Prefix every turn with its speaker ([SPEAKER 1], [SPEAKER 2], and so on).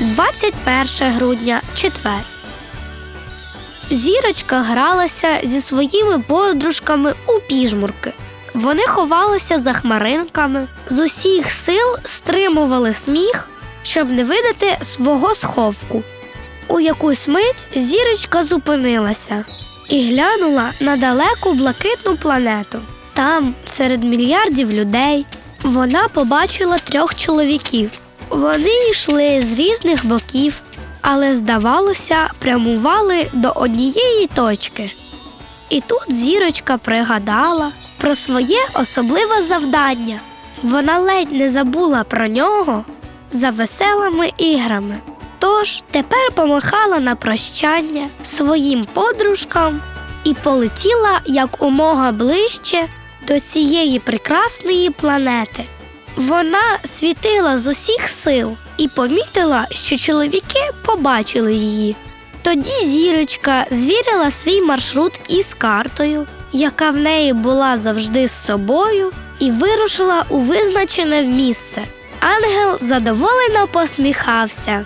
[SPEAKER 1] 21 грудня, четвер. Зірочка гралася зі своїми подружками у піжмурки. Вони ховалися за хмаринками, з усіх сил стримували сміх, щоб не видати свого сховку. У якусь мить зірочка зупинилася і глянула на далеку блакитну планету. Там, серед мільярдів людей, вона побачила трьох чоловіків. Вони йшли з різних боків, але, здавалося, прямували до однієї точки. І тут зірочка пригадала про своє особливе завдання. Вона ледь не забула про нього за веселими іграми. Тож тепер помахала на прощання своїм подружкам і полетіла якомога ближче до цієї прекрасної планети. Вона світила з усіх сил і помітила, що чоловіки побачили її. Тоді зірочка звірила свій маршрут із картою, яка в неї була завжди з собою, і вирушила у визначене місце. Ангел задоволено посміхався.